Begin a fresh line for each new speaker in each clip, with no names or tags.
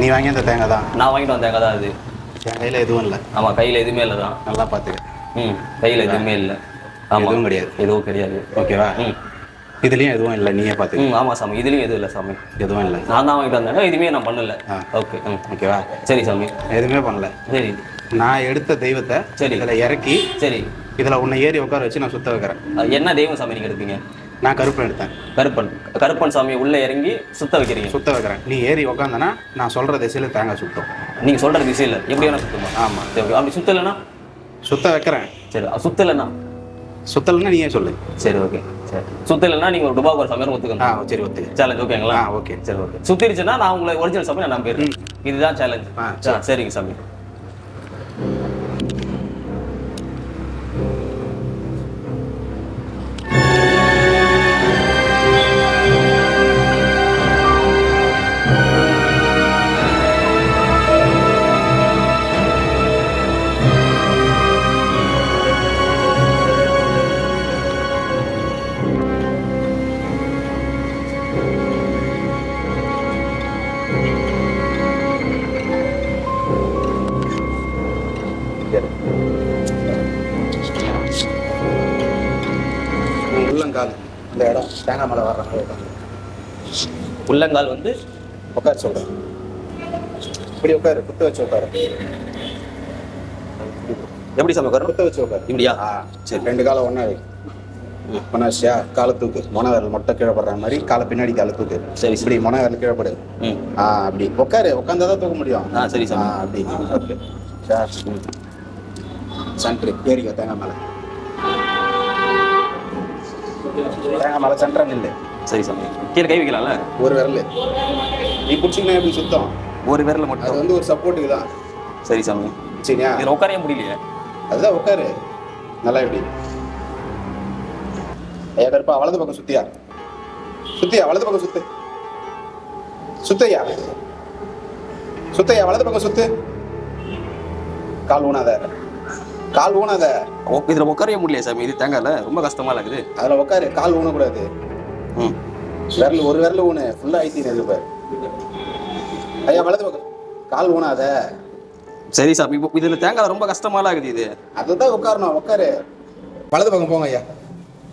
நீ வாங்கி அந்த தேங்காய் தான்?
நான் வாங்கிட்டு வந்த தேங்காய் தான் அது.
என் கையில் எதுவும் இல்லை.
ஆமாம் கையில் எதுவுமே இல்லை தான்.
நல்லா பார்த்துக்க.
ம் கையில் எதுவுமே இல்லை. ஆமாம்
எதுவும் கிடையாது.
எதுவும் கிடையாது.
ஓகேவா?
ம்.
இதுலேயும் எதுவும் இல்லை. நீயே பார்த்துக்க.
ம் ஆமாம் சாமி. இதுலேயும் எதுவும் இல்லை சாமி.
எதுவும் இல்லை.
நான் தான் வாங்கிட்டு வந்தேன். எதுவுமே நான் பண்ணல.
ஆ.
ஓகே ம்.
ஓகேவா?
சரி சாமி.
எதுவுமே பண்ணல.
சரி.
நான் எடுத்த தெய்வத்தை
சரி.
இதில் இறக்கி
சரி.
இதில் உன்னை ஏறி உட்கார வச்சு நான் சுத்த வைக்கிறேன்.
என்ன தெய்வம் சாமி நீங்கள் எடுப்பீங்க?
நான் கருப்பன் எடுத்தேன்.
கருப்பன். கருப்பன் சாமி உள்ளே இறங்கி சுத்த வைக்கிறீங்க.
சுத்த வைக்கிறேன். நீ ஏறி உக்காந்தனா நான் சொல்கிற திசையில் தேங்காய் சுத்தம்.
நீங்கள் சொல்கிற திசையில் எப்படி வேணா சுத்தமா?
ஆமாம்
சரி அப்படி சுத்தலைன்னா?
சுத்த வைக்கிறேன்.
சரி சுத்தலைன்னா?
சுத்தலைன்னா நீயே சொல்லு.
சரி ஓகே சரி. சுத்தலைன்னா நீங்கள் ஒரு டுபாக்கூர் சமையல்
ஆ
ஒத்துக்கணும்
சரி ஒத்துக்க.
சேலஞ்ச் ஓகேங்களா
ஆ ஓகே
சரி ஓகே சுத்திருச்சுன்னா நான் உங்களை ஒரிஜினல் சாமி நான் நம்பிடுறேன் இதுதான் சேலஞ்ச்
ஆ,
சரிங்க சாமி.
உள்ளங்கால் இந்த இடம் தேங்காய் மலை வர்ற மாதிரி உட்காந்து
உள்ளங்கால் வந்து
உட்கார சொல்கிறேன் இப்படி உட்காரு குத்த வச்சு உட்காரு.
எப்படி சாமி உட்காரணும்?
குத்த வச்சு உட்காரு.
இப்படியா?
சரி ரெண்டு காலை ஒன்றா வை. வச்சியா காலை தூக்கு. மொன விரல் மொட்டை கீழே படுற மாதிரி காலை பின்னாடி காலை தூக்கு.
சரி,
இப்படி மொன விரல் கீழே படு.
ம்.
ஆ அப்படி. உட்காரு உட்காந்தா தான் தூக்க முடியும்.
ஆ, சரி.
ஆ அப்படி. ஓகே. சார் சென்ட்ரு ஏறிக்கோ தேங்காய் மேலே. மேலே சென்டரா நில்லு
சரி சாமி கீழே கை வைக்கலாம்ல?
ஒரு விரல். நீ பிடிச்சிங்கன்னா எப்படி சுத்தம்?
ஒரு விரல
அது
மட்டும்
வந்து ஒரு சப்போர்ட்டுக்கு தான்.
சரி சாமி.
சரியா?
இதில் உட்காரவே முடியலையே.
அதுதான் உட்காரு. நல்லா எப்படி? ஐயா கருப்பா வலது பக்கம் சுத்தியா? சுத்தியா வலது பக்கம் சுத்து. சுத்தையா? சுத்தையா வலது பக்கம் சுத்து. கால் ஊனாத. கால் ஊனாத
இதுல உட்காரவே முடியல சாமி இது தேங்காய்ல? ரொம்ப கஷ்டமா இருக்குது.
அதுல உட்காரு கால் ஊனக்கூடாது.
ம்.
விரல் ஒரு விரல் ஊனு ஃபுல்லா ஐத்தி எதிர்ப்பாரு ஐயா வலது பக்கம். கால் ஊனாத.
சரி சாமி இப்போ இதுல தேங்காய் ரொம்ப கஷ்டமாலாம் இருக்குது இது.
அதுதான் உட்காரணும் உட்காரு. வலது பக்கம் போங்க ஐயா.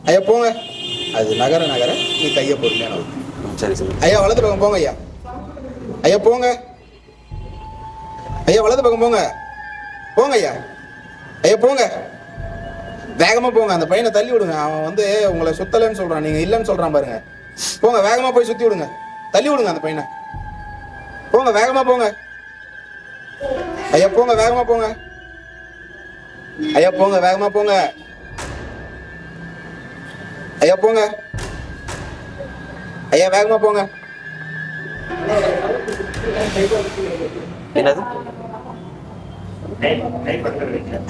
ஐயா போங்க. அது நகர நகர நீ கையை பொறுமையான
சரி சரி.
ஐயா வலது பக்கம் போங்க ஐயா. ஐயா போங்க. ஐயா வலது பக்கம் போங்க. போங்க ஐயா. ஐயா போங்க. வேகமாக போங்க. அந்த பையனை தள்ளி விடுங்க. அவன் வந்து உங்களை சுத்தலைன்னு சொல்கிறான் நீங்கள் இல்லைன்னு சொல்கிறான் பாருங்க. போங்க வேகமாக போய் சுற்றி விடுங்க. தள்ளி விடுங்க அந்த பையனை. போங்க வேகமாக போங்க. ஐயா போங்க வேகமாக போங்க. ஐயா போங்க வேகமாக போங்க. ஐயா போங்க. ஐயா வேகமாக போங்க.
என்னது?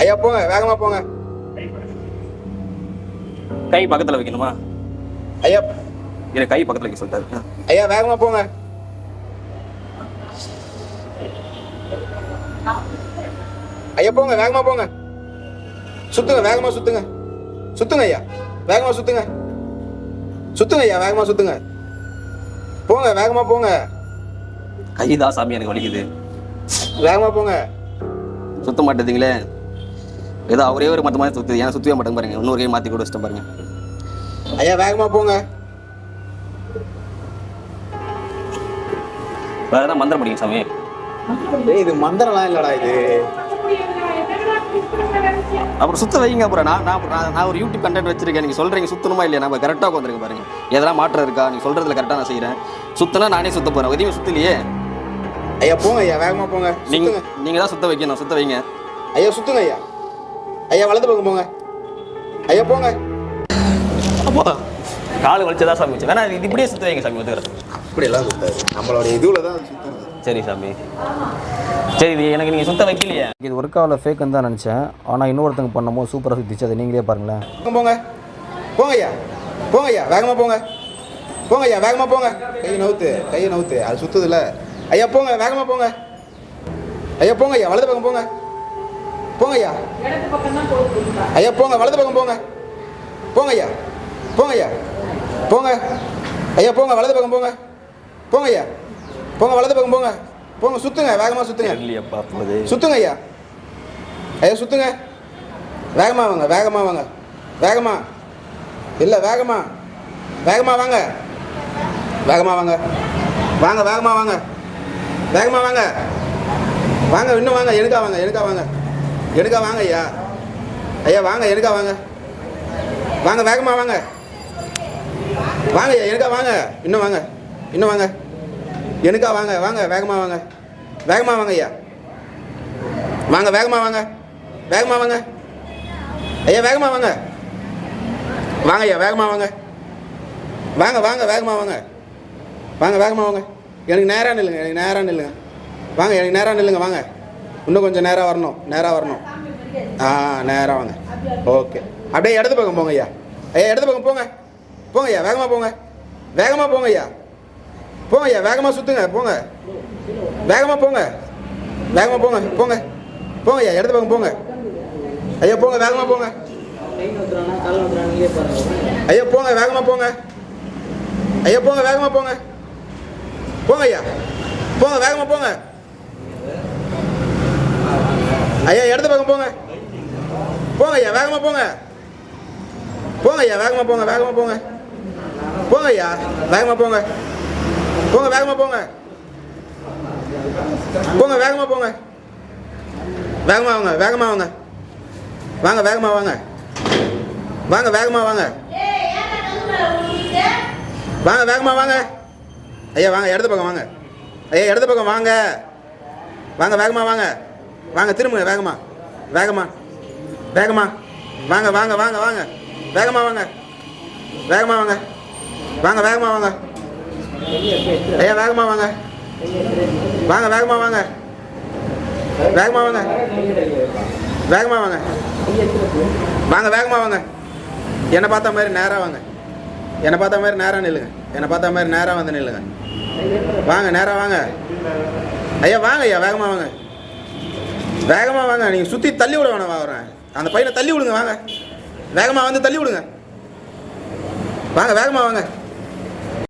ஐயா போங்க வேகமா போங்க.
கை பக்கத்துல வைக்கணுமா?
ஐயா.
இல்ல கை பக்கத்துல வைக்க சொல்லிட்டாரு.
ஐயா வேகமா போங்க. ஐயா போங்க வேகமா போங்க. சுத்துங்க வேகமா சுத்துங்க. சுத்துங்க ஐயா. வேகமா சுத்துங்க. சுத்துங்க ஐயா வேகமா சுத்துங்க. போங்க வேகமா போங்க.
கை தான் சாமி எனக்கு வலிக்குது.
வேகமா போங்க.
சுத்த மாட்டேதுங்களே ஏதோ அவரே ஒரு மத்த மாதிரி சுத்துது. ஏன்னா சுத்தவே மாட்டேங்க பாருங்க. இன்னொரு கை மாத்தி கூட வச்சிட்டேன் பாருங்க.
ஐயா வேகமா போங்க.
வேற ஏதாவது மந்திரம் படிங்க சாமி.
இது மந்திரம்லாம் இல்லடா இது.
அப்புறம் சுத்த வைங்க அப்புறம். நான் நான் நான் ஒரு யூடியூப் கண்டென்ட் வச்சிருக்கேன். நீங்க சொல்றீங்க சுத்தணுமா இல்லையா? நம்ம கரெக்டாக உட்காந்துருங்க பாருங்க. எதனா மாற்றம் இருக்கா? நீங்க சொல்றதுல கரெக்டாக நான் செய்றேன். சுத்தனா நானே சுத்த போறேன். எதையும் சுத்தலையே.
ஐயா போங்க ஐயா வேகமா போங்க.
நீங்க
சுத்துங்க.
நீங்க தான் சுத்த வைக்கணும் சுத்த வைங்க.
ஐயா சுத்துங்க ஐயா. ஐயா வலது பக்கம் போங்க. ஐயா போங்க.
அப்போ கால் வலிச்சதா சாமி வச்சு வேணா இது இப்படியே சுத்த வைங்க சாமி ஒத்துக்கிறேன்.
இப்படி எல்லாம் சுத்தாது. நம்மளோட இதுல தான் சுத்துறது
சரி சாமி. சரி இது எனக்கு நீங்க சுத்த வைக்கலையே.
இது ஒர்க் ஆகல ஃபேக்குன்னு தான் நினச்சேன். ஆனால் இன்னொருத்தங்க பண்ணும்போது சூப்பராக சுற்றிச்சு அதை நீங்களே பாருங்களேன்.
போங்க. போங்க ஐயா. போங்க ஐயா வேகமா போங்க. போங்க ஐயா வேகமா போங்க. கையை நவுத்து கையை நவுத்து. அது சுத்துதுல. ஐயா போங்க வேகமா போங்க. ஐயா போங்க ஐயா வலது பக்கம் போங்க. போங்க ஐயா. ஐயா போங்க வலது பக்கம் போங்க. போங்க ஐயா. போங்க ஐயா. போங்க. ஐயா போங்க வலது பக்கம் போங்க. போங்க ஐயா. போங்க வலது பக்கம் போங்க. போங்க சுத்துங்க வேகமாக சுத்துங்க. சுத்துங்க ஐயா. ஐயா சுத்துங்க. வேகமா வாங்க வேகமா வாங்க. வேகமா. இல்லை வேகமா. வேகமா வாங்க. வேகமா வாங்க. வாங்க வேகமா வாங்க. வேகமாக வாங்க. வாங்க இன்னும் வாங்க எனக்கா வாங்க எனக்கா வாங்க. எனக்கா வாங்க ஐயா. ஐயா வாங்க எனக்கா வாங்க. வாங்க வேகமாக வாங்க. வாங்க ஐயா எனக்கா வாங்க. இன்னும் வாங்க இன்னும் வாங்க. எனக்கா வாங்க வாங்க வேகமாக வாங்க. வேகமாக வாங்க ஐயா. வாங்க வேகமாக வாங்க. வேகமாக வாங்க. ஐயா வேகமாக வாங்க. வாங்க ஐயா வேகமாக வாங்க. வாங்க வாங்க வேகமாக வாங்க. வாங்க வேகமாக வாங்க. எனக்கு நேராக நில்லுங்க எனக்கு நேராக நில்லுங்க. வாங்க எனக்கு நேராக நில்லுங்க வாங்க. இன்னும் கொஞ்சம் நேராக வரணும் நேராக வரணும். ஆ நேராக வாங்க. ஓகே. அப்படியே இடது பக்கம் போங்க ஐயா. ஐயா இடது பக்கம் போங்க. போங்க ஐயா வேகமாக போங்க. வேகமாக போங்க ஐயா. போங்க ஐயா வேகமாக சுற்றுங்க போங்க. வேகமாக போங்க. வேகமாக போங்க போங்க. போங்க ஐயா இடது பக்கம் போங்க. ஐயா போங்க வேகமாக போங்க. ஐயா போங்க வேகமாக போங்க. ஐயா போங்க வேகமாக போங்க. போங்க ஐயா போங்க வேகமாக போங்க ஐயா இடது பக்கம் போங்க போங்க ஐயா வேகமாக போங்க போங்க ஐயா வேகமாக போங்க வேகமாக போங்க போங்க ஐயா வேகமாக போங்க போங்க வேகமாக போங்க போங்க வேகமாக போங்க வேகமாக வாங்க வேகமாக வாங்க வாங்க வேகமாக வாங்க வாங்க வேகமாக வாங்க வாங்க வேகமாக வாங்க ஐயா வாங்க இடது பக்கம் வாங்க. ஐயா இடது பக்கம் வாங்க. வாங்க வேகமாக வாங்க. வாங்க திரும்புங்க வேகமா. வேகமாக வேகமாக வாங்க வாங்க வாங்க வாங்க. வேகமாக வாங்க. வேகமாக வாங்க. வாங்க வேகமாக வாங்க. ஐயா வேகமாக வாங்க. வாங்க வேகமாக வாங்க. வேகமாக வாங்க. வேகமாக வாங்க. வாங்க வேகமாக வாங்க. என்னை பார்த்த மாதிரி நேராக வாங்க. என்னை பார்த்த மாதிரி நேராக நில்லுங்க. என்னை பார்த்த மாதிரி நேராக வந்து நில்லுங்க. வாங்க நேராக வாங்க. ஐயா வாங்க ஐயா வேகமாக வாங்க. வேகமாக வாங்க நீங்கள் சுற்றி தள்ளி விட வேணாம் வரேன். அந்த பையனை தள்ளி விடுங்க வாங்க. வேகமாக வந்து தள்ளி விடுங்க. வாங்க வேகமாக வாங்க.